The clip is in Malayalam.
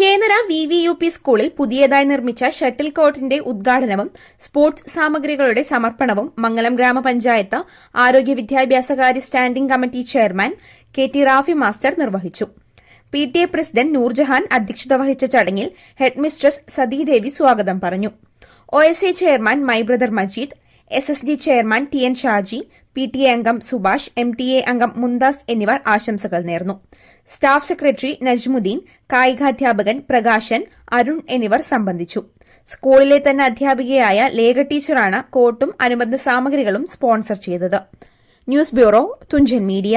Chenara V V U P സ്കൂളിൽ പുതിയതായി നിർമ്മിച്ച ഷട്ടിൽ കോർട്ടിന്റെ ഉദ്ഘാടനവും സ്പോർട്സ് സാമഗ്രികളുടെ സമർപ്പണവും മംഗലം ഗ്രാമപഞ്ചായത്ത് ആരോഗ്യ വിദ്യാഭ്യാസകാര്യ standing committee chairman K T Rafi master നിർവഹിച്ചു. P T A president Noorjahan അധ്യക്ഷത വഹിച്ച ചടങ്ങിൽ ഹെഡ്മിസ്ട്രസ് സതീദേവി സ്വാഗതം പറഞ്ഞു. O S A chairman my brother Majeed S S D chairman T N Shaji P T A അംഗം സുഭാഷ് എം ടി എ അംഗം മുന്താസ് എന്നിവർ ആശംസകൾ നേർന്നു. സ്റ്റാഫ് സെക്രട്ടറി നജ്മുദ്ദീൻ കായികാധ്യാപകൻ പ്രകാശൻ അരുൺ എന്നിവർ സംബന്ധിച്ചു. സ്കൂളിലെ തന്നെ അധ്യാപികയായ ലേഖ ടീച്ചറാണ് കോട്ടും അനുബന്ധ സാമഗ്രികളും സ്പോൺസർ ചെയ്തത്. News bureau Thunchan media.